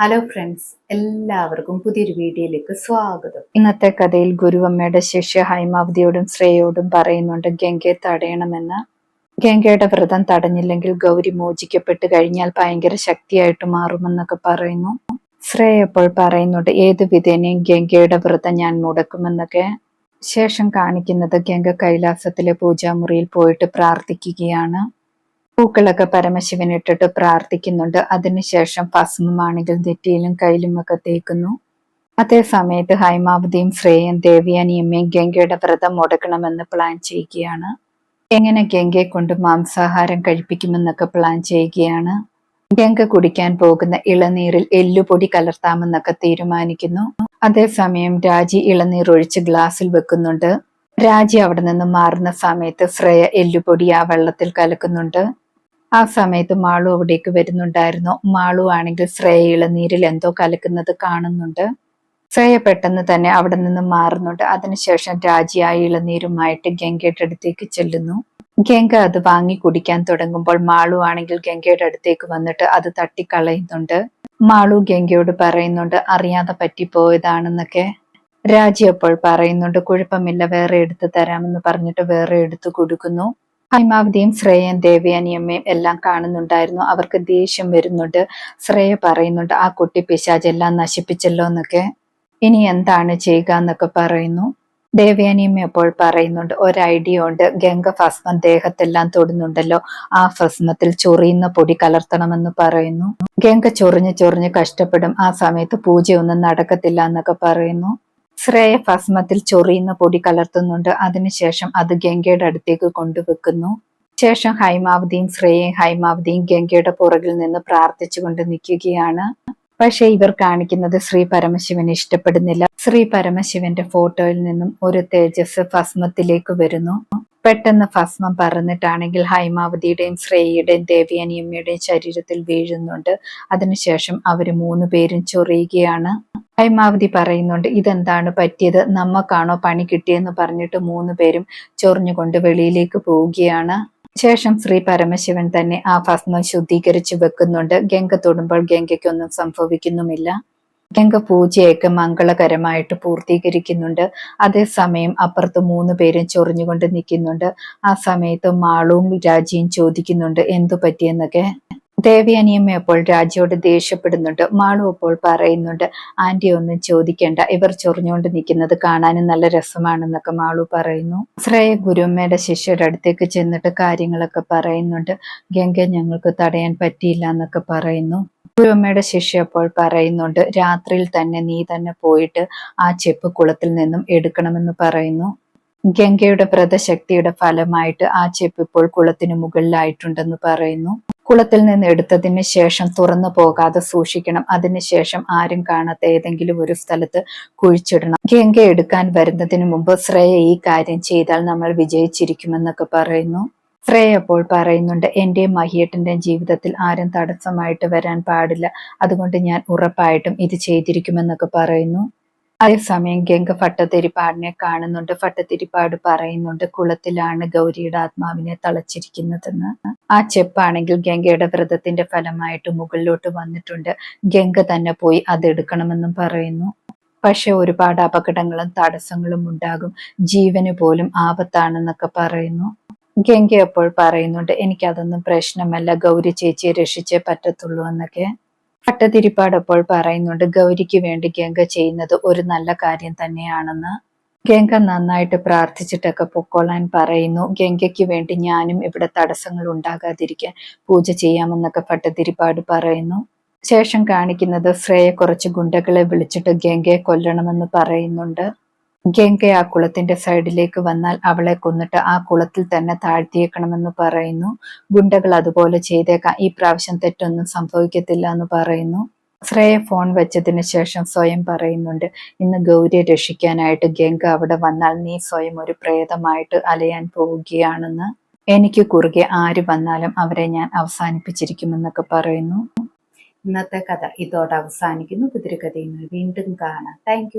Hello friends എല്ലാവർക്കും പുതിയൊരു വീഡിയോയിലേക്ക് സ്വാഗതം. ഇന്നത്തെ കഥയിൽ ഗുരുവമ്മയുടെ ശിഷ്യ ഹൈമാവതിയോടും ശ്രേയോടും പറയുന്നുണ്ട് ഗംഗയെ തടയണമെന്ന്. ഗംഗയുടെ വ്രതം തടഞ്ഞില്ലെങ്കിൽ ഗൗരി മോചിക്കപ്പെട്ട് കഴിഞ്ഞാൽ ഭയങ്കര ശക്തിയായിട്ട് മാറുമെന്നൊക്കെ പറയുന്നു. ശ്രേയ അപ്പോൾ പറയുന്നുണ്ട് ഏത് വിധേനയും ഗംഗയുടെ വ്രതം ഞാൻ മുടക്കുമെന്നൊക്കെ. ശേഷം കാണിക്കുന്നത് ഗംഗ കൈലാസത്തിലെ പൂജാമുറിയിൽ പോയിട്ട് പ്രാർത്ഥിക്കുകയാണ്. പൂക്കളൊക്കെ പരമശിവനിട്ടിട്ട് പ്രാർത്ഥിക്കുന്നുണ്ട്. അതിനുശേഷം ഭസ്മമാണെങ്കിൽ നെറ്റിയിലും കയ്യിലുമൊക്കെ തേക്കുന്നു. അതേ സമയത്ത് ഹൈമാവതിയും ശ്രേയയും ദേവിയാനിയമ്മയും ഗംഗയുടെ വ്രതം മുടക്കണമെന്ന് പ്ലാൻ ചെയ്യുകയാണ്. എങ്ങനെ ഗംഗയെ കൊണ്ട് മാംസാഹാരം കഴിപ്പിക്കുമെന്നൊക്കെ പ്ലാൻ ചെയ്യുകയാണ്. ഗംഗ കുടിക്കാൻ പോകുന്ന ഇളനീരിൽ എല്ലുപൊടി കലർത്താമെന്നൊക്കെ തീരുമാനിക്കുന്നു. അതേസമയം രാജി ഇളനീർ ഒഴിച്ച് ഗ്ലാസ്സിൽ വെക്കുന്നുണ്ട്. രാജി അവിടെ നിന്ന് മാറുന്ന സമയത്ത് ശ്രേയ എല്ലുപൊടി ആ വെള്ളത്തിൽ കലക്കുന്നുണ്ട്. ആ സമയത്ത് മാളു അവിടേക്ക് വരുന്നുണ്ടായിരുന്നു. മാളു ആണെങ്കിൽ ശ്രേയ ഇളനീരിൽ എന്തോ കലക്കുന്നത് കാണുന്നുണ്ട്. ശ്രേയ പെട്ടെന്ന് തന്നെ അവിടെ നിന്ന് മാറുന്നുണ്ട്. അതിനുശേഷം രാജി ആ ഇളനീരുമായിട്ട് ഗംഗയുടെ അടുത്തേക്ക് ചെല്ലുന്നു. ഗംഗ അത് വാങ്ങി കുടിക്കാൻ തുടങ്ങുമ്പോൾ മാളു ആണെങ്കിൽ ഗംഗയുടെ അടുത്തേക്ക് വന്നിട്ട് അത് തട്ടിക്കളയുന്നുണ്ട്. മാളു ഗംഗയോട് പറയുന്നുണ്ട് അറിയാതെ പറ്റിപ്പോയതാണെന്നൊക്കെ. രാജി അപ്പോൾ പറയുന്നുണ്ട് കുഴപ്പമില്ല വേറെ എടുത്ത് തരാമെന്ന് പറഞ്ഞിട്ട് വേറെ എടുത്തു കൊടുക്കുന്നു. ഹൈമാവതിയും ശ്രേയൻ ദേവയാനിയമ്മയും എല്ലാം കാണുന്നുണ്ടായിരുന്നു. അവർക്ക് ദേഷ്യം വരുന്നുണ്ട്. ശ്രേയ പറയുന്നുണ്ട് ആ കുട്ടി പിശാചെല്ലാം നശിപ്പിച്ചല്ലോ എന്നൊക്കെ. ഇനി എന്താണ് ചെയ്യുക എന്നൊക്കെ പറയുന്നു. ദേവയാനിയമ്മ ഇപ്പോൾ പറയുന്നുണ്ട് ഒരു ഐഡിയ ഉണ്ട്. ഗംഗ ഭസ്മം ദേഹത്തെല്ലാം തൊടുന്നുണ്ടല്ലോ. ആ ഭസ്മത്തിൽ ചൊറിയുന്ന പൊടി കലർത്തണമെന്ന് പറയുന്നു. ഗംഗ ചൊറിഞ്ഞ് ചൊറിഞ്ഞ് കഷ്ടപ്പെടും. ആ സമയത്ത് പൂജയൊന്നും നടക്കത്തില്ല എന്നൊക്കെ പറയുന്നു. ശ്രേയ ഭസ്മത്തിൽ ചൊറിയുന്ന പൊടി കലർത്തുന്നുണ്ട്. അതിനുശേഷം അത് ഗംഗയുടെ അടുത്തേക്ക് കൊണ്ടുവെക്കുന്നു. ശേഷം ഹൈമാവതിയും ശ്രേയയും ഹൈമാവതിയും ഗംഗയുടെ പുറകിൽ നിന്ന് പ്രാർത്ഥിച്ചുകൊണ്ട് നിൽക്കുകയാണ്. പക്ഷെ ഇവർ കാണിക്കുന്നത് ശ്രീ പരമശിവന് ഇഷ്ടപ്പെടുന്നില്ല. ശ്രീ പരമശിവന്റെ ഫോട്ടോയിൽ നിന്നും ഒരു തേജസ് ഭസ്മത്തിലേക്ക് വരുന്നു. പെട്ടെന്ന് ഭസ്മം പറന്നിട്ടാണെങ്കിൽ ഹൈമാവതിയുടെയും ശ്രേയയുടെയും ദേവിയനിയമ്മയുടെയും ശരീരത്തിൽ വീഴുന്നുണ്ട്. അതിനുശേഷം അവർ മൂന്ന് പേരും ചൊറിയുകയാണ്. ഹൈമാവതി പറയുന്നുണ്ട് ഇതെന്താണ് പറ്റിയത്? നമ്മക്കാണോ പണി കിട്ടിയെന്ന് പറഞ്ഞിട്ട് മൂന്ന് പേരും ചൊറിഞ്ഞുകൊണ്ട് വെളിയിലേക്ക് പോവുകയാണ്. ശേഷം ശ്രീ പരമശിവൻ തന്നെ ആ ഭസ്മം ശുദ്ധീകരിച്ചു വെക്കുന്നുണ്ട്. ഗംഗ തൊടുമ്പോൾ ഗംഗയ്ക്കൊന്നും സംഭവിക്കുന്നുമില്ല. ഗംഗ പൂജയൊക്കെ മംഗളകരമായിട്ട് പൂർത്തീകരിക്കുന്നുണ്ട്. അതേസമയം അപ്പുറത്ത് മൂന്ന് പേരും ചൊറിഞ്ഞുകൊണ്ട് നിൽക്കുന്നുണ്ട്. ആ സമയത്ത് മാളും രാജിയും ചോദിക്കുന്നുണ്ട് എന്തു പറ്റിയെന്നൊക്കെ? ദേവയാനിയമ്മ അപ്പോൾ രാജയോട് ദേഷ്യപ്പെടുന്നുണ്ട്. മാളു അപ്പോൾ പറയുന്നുണ്ട് ആന്റി ഒന്നും ചോദിക്കേണ്ട. ഇവർ ചൊറിഞ്ഞുകൊണ്ട് നിൽക്കുന്നത് കാണാനും നല്ല രസമാണെന്നൊക്കെ മാളു പറയുന്നു. ശ്രേയ ഗുരുമ്മയുടെ ശിഷ്യരുടെ അടുത്തേക്ക് ചെന്നിട്ട് കാര്യങ്ങളൊക്കെ പറയുന്നുണ്ട്. ഗംഗ ഞങ്ങൾക്ക് തടയാൻ പറ്റിയില്ല എന്നൊക്കെ പറയുന്നു. ഗുരുമ്മയുടെ ശിഷ്യ അപ്പോൾ പറയുന്നുണ്ട് രാത്രിയിൽ തന്നെ നീ തന്നെ പോയിട്ട് ആ ചെപ്പ് കുളത്തിൽ നിന്നും എടുക്കണമെന്ന് പറയുന്നു. ഗംഗയുടെ വ്രതശക്തിയുടെ ഫലമായിട്ട് ആ ചെപ്പ് ഇപ്പോൾ കുളത്തിന് മുകളിലായിട്ടുണ്ടെന്ന് പറയുന്നു. കുളത്തിൽ നിന്ന് എടുത്തതിന് ശേഷം തുറന്നു പോകാതെ സൂക്ഷിക്കണം. അതിനുശേഷം ആരും കാണാത്ത ഏതെങ്കിലും ഒരു സ്ഥലത്ത് കുഴിച്ചിടണം. ഗംഗ എടുക്കാൻ വരുന്നതിന് മുമ്പ് ശ്രേയ ഈ കാര്യം ചെയ്താൽ നമ്മൾ വിജയിച്ചിരിക്കുമെന്നൊക്കെ പറയുന്നു. ശ്രേയ അപ്പോൾ പറയുന്നുണ്ട് എന്റെ മഹിയട്ടന്റെ ജീവിതത്തിൽ ആരും തടസ്സമായിട്ട് വരാൻ പാടില്ല. അതുകൊണ്ട് ഞാൻ ഉറപ്പായിട്ടും ഇത് ചെയ്തിരിക്കുമെന്നൊക്കെ പറയുന്നു. അതേസമയം ഗംഗ ഭട്ടതിരിപ്പാടിനെ കാണുന്നുണ്ട്. ഭട്ടതിരിപ്പാട് പറയുന്നുണ്ട് കുളത്തിലാണ് ഗൗരിയുടെ ആത്മാവിനെ തളച്ചിരിക്കുന്നതെന്ന്. ആ ചെപ്പാണെങ്കിൽ ഗംഗയുടെ വ്രതത്തിന്റെ ഫലമായിട്ട് മുകളിലോട്ട് വന്നിട്ടുണ്ട്. ഗംഗ തന്നെ പോയി അതെടുക്കണമെന്നും പറയുന്നു. പക്ഷെ ഒരുപാട് അപകടങ്ങളും തടസ്സങ്ങളും ഉണ്ടാകും. ജീവന് പോലും ആപത്താണെന്നൊക്കെ പറയുന്നു. ഗംഗ അപ്പോൾ പറയുന്നുണ്ട് എനിക്കതൊന്നും പ്രശ്നമല്ല. ഗൗരി ചേച്ചിയെ രക്ഷിച്ചേ പറ്റത്തുള്ളൂ എന്നൊക്കെ. ഭട്ടതിരിപ്പാട് അപ്പോൾ പറയുന്നുണ്ട് ഗൗരിക്ക് വേണ്ടി ഗംഗ ചെയ്യുന്നത് ഒരു നല്ല കാര്യം തന്നെയാണെന്ന്. ഗംഗ നന്നായിട്ട് പ്രാർത്ഥിച്ചിട്ടൊക്കെ പൊക്കോളാൻ പറയുന്നു. ഗംഗയ്ക്ക് വേണ്ടി ഞാനും ഇവിടെ തടസ്സങ്ങൾ ഉണ്ടാകാതിരിക്കാൻ പൂജ ചെയ്യാമെന്നൊക്കെ ഭട്ടതിരിപ്പാട് പറയുന്നു. ശേഷം കാണിക്കുന്നത് ശ്രേയ കുറച്ച് ഗുണ്ടകളെ വിളിച്ചിട്ട് ഗംഗയെ കൊല്ലണമെന്ന് പറയുന്നുണ്ട്. ഗംഗ ആ കുളത്തിന്റെ സൈഡിലേക്ക് വന്നാൽ അവളെ കൊന്നിട്ട് ആ കുളത്തിൽ തന്നെ താഴ്ത്തിയേക്കണമെന്ന് പറയുന്നു. ഗുണ്ടകൾ അതുപോലെ ചെയ്തേക്കാം. ഈ പ്രാവശ്യം തെറ്റൊന്നും സംഭവിക്കത്തില്ല എന്ന് പറയുന്നു. ശ്രേയ ഫോൺ വെച്ചതിന് ശേഷം സ്വയം പറയുന്നുണ്ട് ഇന്ന് ഗൗരിയെ രക്ഷിക്കാനായിട്ട് ഗംഗ അവിടെ വന്നാൽ നീ സ്വയം ഒരു പ്രേതമായിട്ട് അലയാൻ പോവുകയാണെന്ന്. എനിക്ക് കുറുകെ ആര് വന്നാലും അവരെ ഞാൻ അവസാനിപ്പിച്ചിരിക്കുമെന്നൊക്കെ പറയുന്നു. ഇന്നത്തെ കഥ ഇതോടെ അവസാനിക്കുന്നു. കുതിരകഥയുമായി വീണ്ടും കാണാം. താങ്ക്